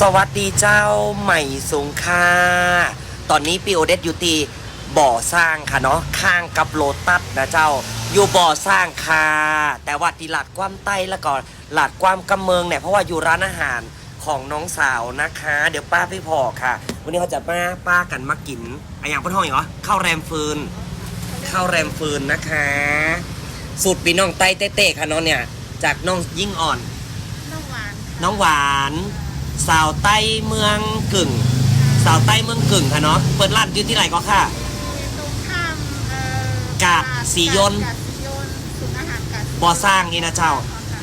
สวัสดีเจ้าใหม่สงค่า ตอนนี้ปีโอเดสอยู่ตีบ่อสร้างค่ะเนาะข้างกับโลตัสนะเจ้า อยู่บ่อสร้างค่ะแต่ว่าที่หลาดความใต้แล้วก็หลาดความกำเมืองเนี่ยเพราะว่าอยู่ร้านอาหารของน้องสาวนะคะ เดี๋ยวป้าพี่พอค่ะ วันนี้เขาจะมาป้ากันมากินอะไรอย่างเพื่อนห้องอีกเหรอข้าวแรมฟืนข้าวแรมฟืนนะคะ สูตรปีน้องไต้เต้ๆค่ะเนาะเนี่ยจากน้องยิ่งอ่อน น้องหวานน้องหวาน สาวใต้เมืองกึ่ง สาวใต้เมืองกึ่งค่ะเนาะเปิดร้านอยู่ที่ไหนก็ค่ะ ตรงข้ามเอ่อกาดสียนต์ กาดสียนต์ศูนย์อาหารกาดสียนต์บ่อสร้างนี่นะเจ้าค่ะ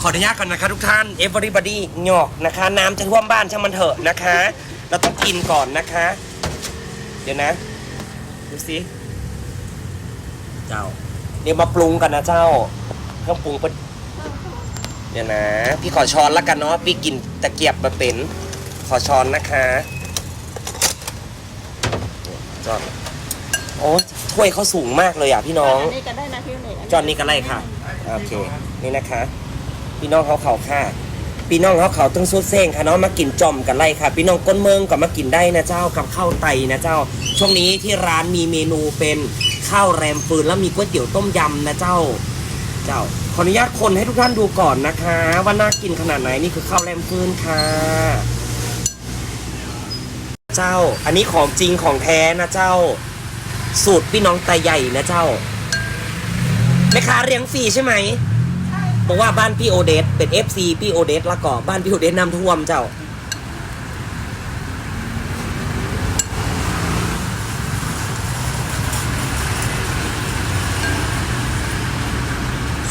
ขออนุญาตก่อนนะคะทุกท่าน everybody หยอกนะคะ น้ำจะท่วมบ้านช่างมันเถอะนะคะ เราต้องกินก่อนนะคะ เดี๋ยวนะ ดูสิ เจ้า เดี๋ยวมาปรุงกันนะเจ้าเครื่องปรุงเป็น เดี๋ยวนะ พี่ขอช้อนละกันเนาะ พี่กินตะเกียบมาเป็น ขอช้อนนะคะจอนโอ้ถ้วยเขาสูงมากเลยอะพี่น้องนนี้ก็ได้นะพี่เนกจอนนี่ก็ไล่ค่ะ โอเค นี่นะคะ พี่น้องเขาเขาค่ะ พี่น้องเขาเขาต้องสุดเส้งค่ะเนาะ มากินจอมกันไล่ค่ะ พี่น้องก้นเมืองก็มากินได้นะเจ้า กับข้าวไตนะเจ้า ช่วงนี้ที่ร้านมีเมนูเป็นข้าวแรมฟืนแล้วมีก๋วยเตี๋ยวต้มยำนะเจ้า เจ้า ขออนุญาตคนให้ทุกท่านดูก่อนนะคะ ว่าน่ากินขนาดไหนนี่คือข้าวแรมฟืนค่ะ เจ้า อันนี้ของจริงของแท้นะเจ้า สูตรพี่น้องไตใหญ่นะเจ้าแม่ค้าเลี้ยงฟรีใช่ไหมบอกว่าบ้านพี่โอเดสเป็น FC พี่โอเดสล้วก็บ้านพี่โอเดสน้ำท่วมเจ้า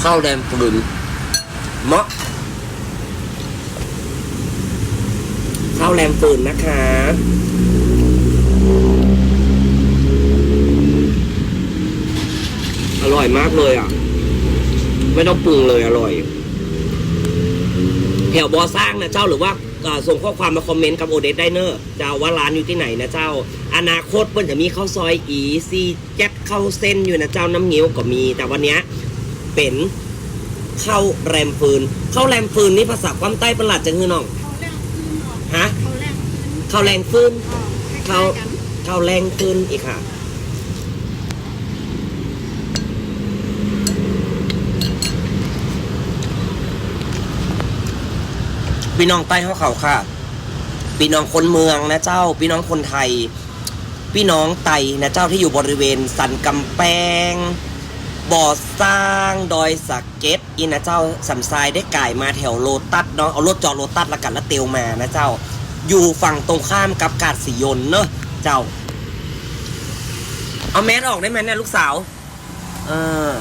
ข้าวแดงปรุนเมาะข้าวแรมฟืนนะคะ อร่อยมากเลยอะ ไม่ต้องปรุงเลยอร่อยแถวบอสร้างนะเจ้าหรือว่าส่งข้อความมาคอมเมนต์กับโอเดสไดเนอร์เจ้าว่าร้านอยู่ที่ไหนนะเจ้า อนาคตเพิ่นจะมีข้าวซอยอีซีแจ็คข้าวเส้นอยู่นะเจ้าน้ำเงี้ยวก็มี แต่วันเนี้ย เป็นข้าวแรมฟืนข้าวแรมฟืนนี่ภาษาความใต้ประหลาดจังคือน้องเขาแรงขึ้นออกฮะเขาแรงขึ้นข้าวแรงฟืนออกคเขาล้ายๆกันข้าวแรงฟืนอีกค่ะ พี่น้องใต้เขาเขาค่ะ พี่น้องคนเมืองนะเจ้า พี่น้องคนไทย พี่น้องไตนะเจ้าที่อยู่บริเวณสันกำแพง บ่อสร้างดอยสักเก็ตอีนะเจ้าสันทรายได้ก่ายมาแถวโลตัสเนาะเอารถจอดโลตัสแล้วกันแล้วเตียวมานะเจ้า อยู่ฝั่งตรงข้ามกับกาดสียนต์เนอะเจ้า เอาแมสออกได้ไหมเนี่ยลูกสาว เออ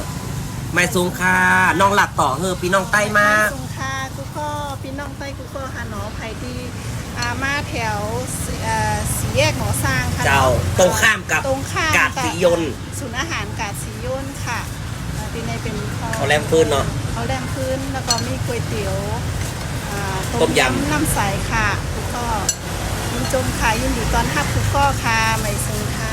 ไม่สูงค่ะน้องหลักต่อเฮอพี่น้องใต้มาสงค่ากูก็พี่น้องใต้กูก็ฮานอไผที่อามาแถวสีเอ่อสีแยกหมอสร้างค่ะเจ้าตรงข้ามกับตรงข้ามกาดสียนต์ศูนย์อาหารกาดสียนต์ค่ะ อ่าที่ในเป็นข้าวเขาแรมฟื้นเนาะเขาแรมพื้นแล้วก็มีก๋วยเตี๋ยวอ่าต้มยำ น้ำใสค่ะทุกข้อยินจมค่ะยินดีตอนทับทุกข้อค่ะไม่ซึ้งค่ะ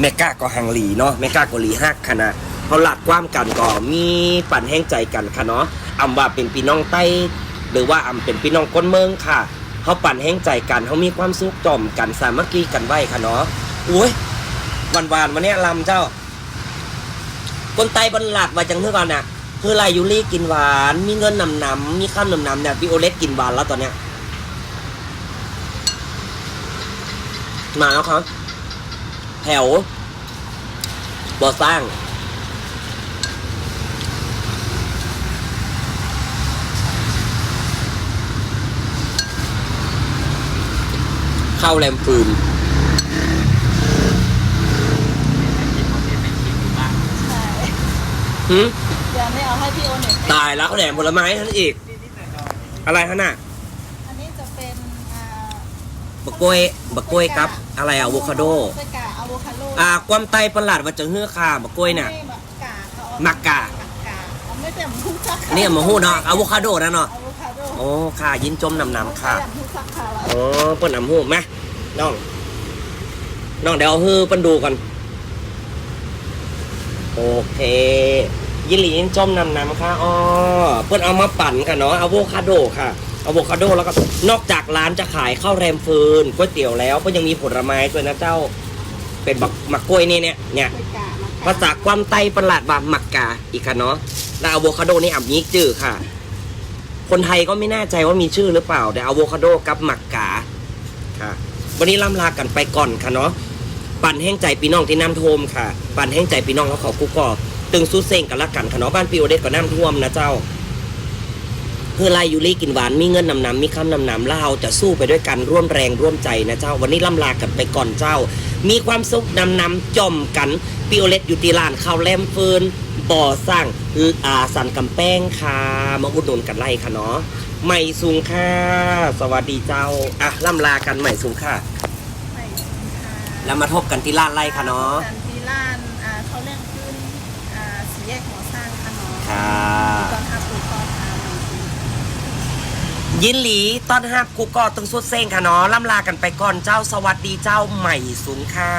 แมกกาก็หังหลีเนาะแมกกาก็หลีฮักคณะเขาหลักความกันก็มีปั่นแห้งใจกันค่ะเนาะอำว่าเป็นพี่น้องใต้ หรือว่าอำเป็นพี่น้องก้นเมืองค่ะเขาปั่นแห้งใจกันเขามีความสุขจอมกันสามัคคีกันไว้ค่ะเนาะอุ้ยวันวานๆวันเนี้ยลำเจ้า คนไต้บรรลัดว่าจังเท่ากันน่ะ คือไรยูรี่กินหวาน มีเงินนำนำๆมีข้ามนำนำๆเนี่ยพี่โอเล็กกินหวานแล้วตอนเนี้ยมาแล้วครับ แถวบ่อสร้างข้าวแรมฟืน ใช่ หืมเดี๋ยวไม่เอาให้พี่โอเน็ตตายแล้วข้าวแหนมผลไม้ท่านอีก อะไรฮะน่ะอันนี้จะเป็นอ่าบะกล้วยบะกล้วยครับ อะไรอะอะโวคาโดสกาอะโวคาโดอ่าความไตประหลาดว่าจะเฮือค่ะบะกล้วยน่ะ ไม่มักกาเขาเอามักกะ มักกาเอาไม่แต่หมูสักค่ะนี่มาหู้เนาะอะโวคาโดนะเนาะอะโวคาโดโอ้ค่ะยินจมนำนำค่ะ แต่หมูสักค่ะเราอ๋อเปิ้นนำหู้มาน้อง น้องเดี๋ยวเอาฮือเปิ้นดูก่อน โอเค ยินหลียินจมนำนำค่ะอ๋อเปิ้นเอามาปั่นค่ะเนาะอะโวคาโดค่ะอะโวคาโดแล้วก็นอกจากร้านจะขายข้าวแรมฟืนก๋วยเตี๋ยวแล้วก็ยังมีผลไม้ด้วยนะเจ้า เป็นบักหมักกล้วยนี่เนี่ยเนี่ยไปกะมาภาษาความไต้ประหลาดว่าหมักกาอีกค่ะเนาะแล้วอะโวคาโดนี่อับยิกจื่อค่ะ คนไทยก็ไม่แน่ใจว่ามีชื่อหรือเปล่าแต่อะโวคาโดกับหมักกาค่ะ วันนี้ล่ำลากันไปก่อนค่ะเนาะ ปั่นแห้งใจพี่น้องที่น้ำท่วมค่ะ ปั่นแห้งใจพี่น้องเขาเขากุกกอตึงสู้เซ็งกันละกันค่ะเนาะบ้านปีโอเดสก็น้ำท่วมนะเจ้าเพื่อไล่ยูริกินหวานมีเงินนำนำมีคำนำนำแล้วเราจะสู้ไปด้วยกันร่วมแรงร่วมใจนะเจ้า วันนี้ล่ำลากันไปก่อนเจ้า มีความสุขนำนำจอมกันปิโอเลตอยู่ที่านข้าวแลมฟืนบ่อสร้างอาสันกำแป้งค่ะมาอุดหนุนกันไล่ค่ะเนาะใหม่สูงค่ะ สวัสดีเจ้า อะล่ำลากันใหม่สูงค่ะ แล้วมาทบกันที่ร้านไล่ค่ะเนาะกันที่ร้านอ่าเขาเล่นขึ้นอ่าสี่แยกหมอสร้างค่ะเนาะค่ะ ตอนทับปูคอทามันคือยินหลีต้อนรับกูก็ตึงสุดเซ้งค่ะเนาะล่ำลากันไปก่อนเจ้าสวัสดีเจ้าใหม่สูงค่ะ